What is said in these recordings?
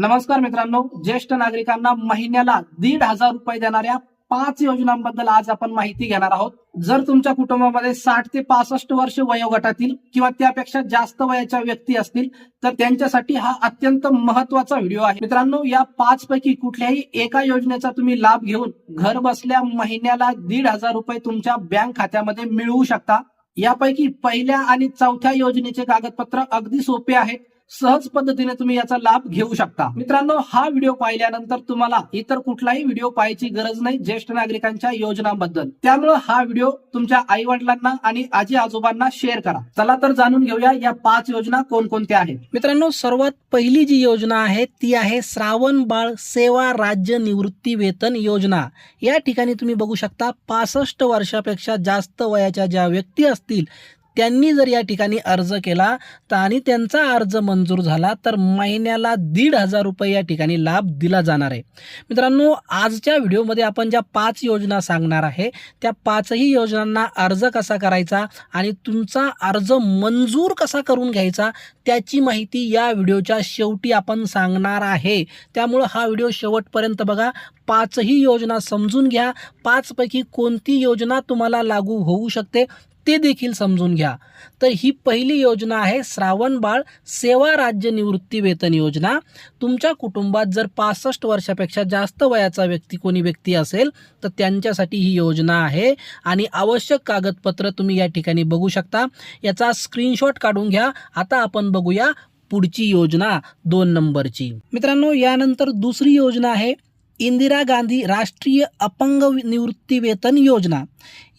नमस्कार मित्रांनो ज्येष्ठ नागरिकांना महिन्याला दीड हजार रुपये देणाऱ्या पाच योजनांबद्दल आज आपण माहिती घेणार आहोत. जर तुमच्या कुटुंबामध्ये साठ ते पासष्ट वर्ष वयोगटातील किंवा त्यापेक्षा जास्त वयाच्या व्यक्ती असतील तर त्यांच्यासाठी हा अत्यंत महत्त्वाचा व्हिडिओ आहे. मित्रांनो या पाच पैकी कुठल्याही एका योजनेचा तुम्ही लाभ घेऊन घर बसल्या महिन्याला दीड हजार रुपये तुमच्या बँक खात्यामध्ये मिळवू शकता. यापैकी पहिल्या आणि चौथ्या योजनेचे कागदपत्र अगदी सोपे आहेत. सहज पद्धतीने तुम्ही याचा लाभ घेऊ शकता. मित्रांनो हा व्हिडिओ पाहिल्यानंतर तुम्हाला इतर कुठलाही व्हिडिओ पाहायची गरज नाही ज्येष्ठ नागरिकांच्या योजनांबद्दल. त्यामुळे हा व्हिडिओ तुमच्या आई वडिलांना आणि आजी आजोबांना शेअर करा. चला तर जाणून घेऊया या पाच योजना कोणकोणत्या आहेत. मित्रांनो सर्वात पहिली जी योजना आहे ती आहे श्रावण बाळ सेवा राज्य निवृत्ती वेतन योजना. या ठिकाणी तुम्ही बघू शकता पासष्ट वर्षापेक्षा जास्त वयाच्या ज्या व्यक्ती असतील त्यांनी जर या ठिकाणी अर्ज केला तर आणि त्यांचा अर्ज मंजूर झाला तर महिन्याला दीड हजार रुपये या ठिकाणी लाभ दिला जाणार आहे. मित्रांनो आजच्या व्हिडिओमध्ये आपण ज्या पाच योजना सांगणार आहे त्या पाचही योजनांना अर्ज कसा करायचा आणि तुमचा अर्ज मंजूर कसा करून घ्यायचा त्याची माहिती या व्हिडिओच्या शेवटी आपण सांगणार आहे. त्यामुळं हा व्हिडिओ शेवटपर्यंत बघा. पाचही योजना समजून घ्या. पाचपैकी कोणती योजना तुम्हाला लागू होऊ शकते? ते देखील समजून घ्या. तर ही पहिली योजना आहे श्रावणबाळ सेवा राज्य निवृत्ती वेतन योजना. तुमच्या कुटुंबात जर पासष्ट वर्षापेक्षा जास्त वयाचा व्यक्ती कोणी व्यक्ती असेल तर त्यांच्यासाठी ही योजना आहे. आणि आवश्यक कागदपत्र तुम्ही या ठिकाणी बघू शकता. याचा स्क्रीनशॉट काढून घ्या. आता आपण बघूया पुढची योजना दोन नंबरची. मित्रांनो यानंतर दुसरी योजना आहे इंदिरा गांधी राष्ट्रीय अपंग निवृत्ती वेतन योजना.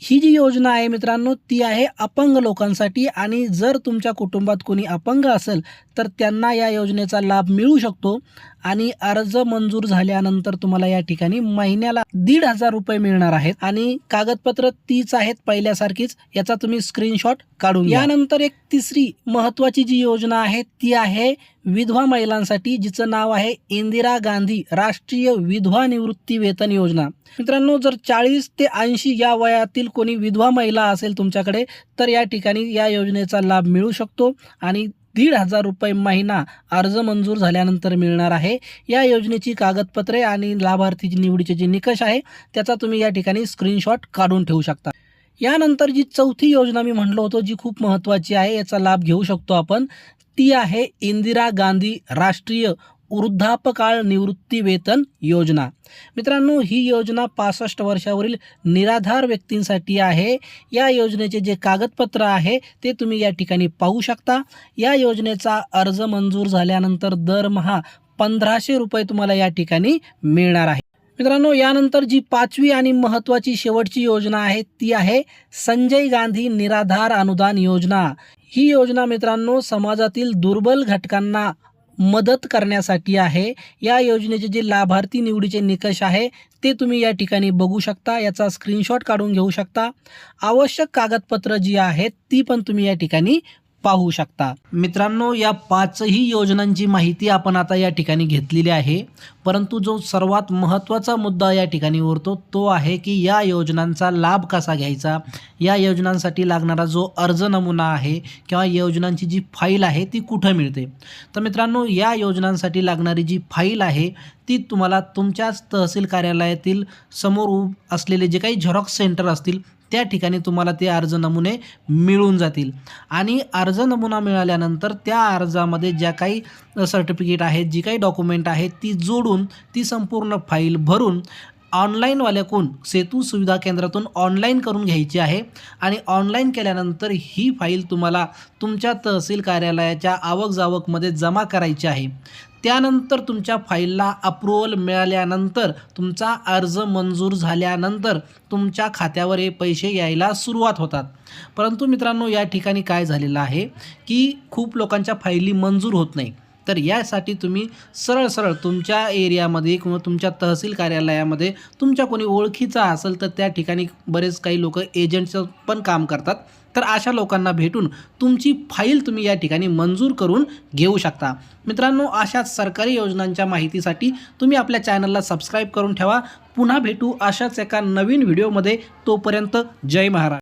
ही जी योजना आहे मित्रांनो ती आहे अपंग लोकांसाठी आणि जर तुमच्या कुटुंबात कोणी अपंग असेल तर त्यांना या योजनेचा लाभ मिळू शकतो आणि अर्ज मंजूर झाल्यानंतर तुम्हाला या ठिकाणी महिन्याला दीड हजार रुपये मिळणार आहेत. आणि कागदपत्र तीच आहेत पहिल्यासारखीच याचा तुम्ही स्क्रीनशॉट काढून यानंतर एक तिसरी महत्वाची जी योजना आहे ती आहे विधवा महिलांसाठी जिचं नाव आहे इंदिरा गांधी राष्ट्रीय विधवा निवृत्ती वेतन योजना. मित्रांनो जर चाळीस ते ऐंशी या वयातील कोणी विधवा महिला असेल तुमच्याकडे तर या ठिकाणी या योजनेचा लाभ मिळू शकतो आणि दीड हजार रुपये महिना अर्ज मंजूर झाल्यानंतर मिळणार आहे. या योजनेची कागदपत्रे आणि लाभार्थीची निवडीचे जे निकष आहे त्याचा तुम्ही या ठिकाणी स्क्रीनशॉट काढून ठेवू शकता. यानंतर जी चौथी योजना मी म्हणलो होतो जी खूप महत्त्वाची आहे याचा लाभ घेऊ शकतो आपण ती आहे इंदिरा गांधी राष्ट्रीय वृद्धापकाळ निवृत्तीवेतन योजना. मित्रांनो ही योजना पासष्ट वर्षावरील निराधार व्यक्तींसाठी आहे. या योजनेचे जे कागदपत्र आहे ते तुम्ही या ठिकाणी पाहू शकता. या योजनेचा अर्ज मंजूर झाल्यानंतर दरमहा पंधराशे रुपये तुम्हाला या ठिकाणी मिळणार आहे. मित्रांनो यानंतर जी पाचवी आणि महत्त्वाची शेवटची योजना आहे ती आहे संजय गांधी निराधार अनुदान योजना. ही योजना मित्रांनो समाजातील दुर्बल घटकांना मदत करण्यासाठी आहे. या योजनेचे जे लाभार्थी निवडीचे निकष आहे ते तुम्ही या ठिकाणी बघू शकता. याचा स्क्रीनशॉट काढून घेऊ शकता. आवश्यक कागदपत्र जी आहेत ती पण तुम्ही या ठिकाणी पाहू शकता. मित्रांनो या पाचही योजनांची माहिती आपण आता या ठिकाणी घेतलेली आहे. परंतु जो सर्वात महत्त्वाचा मुद्दा या ठिकाणी उरतो तो आहे की या योजनांचा लाभ कसा घ्यायचा? या योजनांसाठी लागणारा जो अर्ज नमुना आहे किंवा योजनांची जी फाईल आहे ती कुठं मिळते? तर मित्रांनो या योजनांसाठी लागणारी जी फाईल आहे ती तुम्हाला तुमच्याच तहसील कार्यालयातील समोर असलेले जे काही झेरॉक्स सेंटर असतील त्या ठिकाणी तुम्हाला ते अर्ज नमुने मिळून जातील. आणि अर्ज नमुना मिळाल्यानंतर त्या अर्जामध्ये ज्या काही सर्टिफिकेट आहेत जी काही डॉक्युमेंट आहेत ती जोडून ती संपूर्ण फाईल भरून ऑनलाईनवाल्याकडून सेतू सुविधा केंद्रातून ऑनलाईन करून घ्यायची आहे. आणि ऑनलाईन केल्यानंतर ही फाईल तुम्हाला तुमच्या तहसील कार्यालयाच्या आवक जावकमध्ये जमा करायची आहे. त्यानंतर तुमच्या फाईलला अप्रुव्हल मिळाल्यानंतर तुमचा अर्ज मंजूर झाल्यानंतर तुमच्या खात्यावर हे पैसे यायला सुरुवात होतात. परंतु मित्रांनो या ठिकाणी काय झालेलं आहे की खूप लोकांच्या फाईली मंजूर होत नाही. तर यासाठी तुम्ही सरळ सरळ तुमच्या एरियामध्ये किंवा तुमच्या तहसील कार्यालयामध्ये तुमच्या कोणी ओळखीचा असेल तर त्या ठिकाणी बरेच काही लोक एजंटचं पण काम करतात. तर अशा लोकांना भेटून तुमची फाईल तुम्ही या ठिकाणी मंजूर करून घेऊ शकता. मित्रांनो अशाच सरकारी योजनांच्या माहितीसाठी तुम्ही आपल्या चॅनलला सबस्क्राईब करून ठेवा. पुन्हा भेटू अशाच एका नवीन व्हिडिओमध्ये. तोपर्यंत जय महाराज.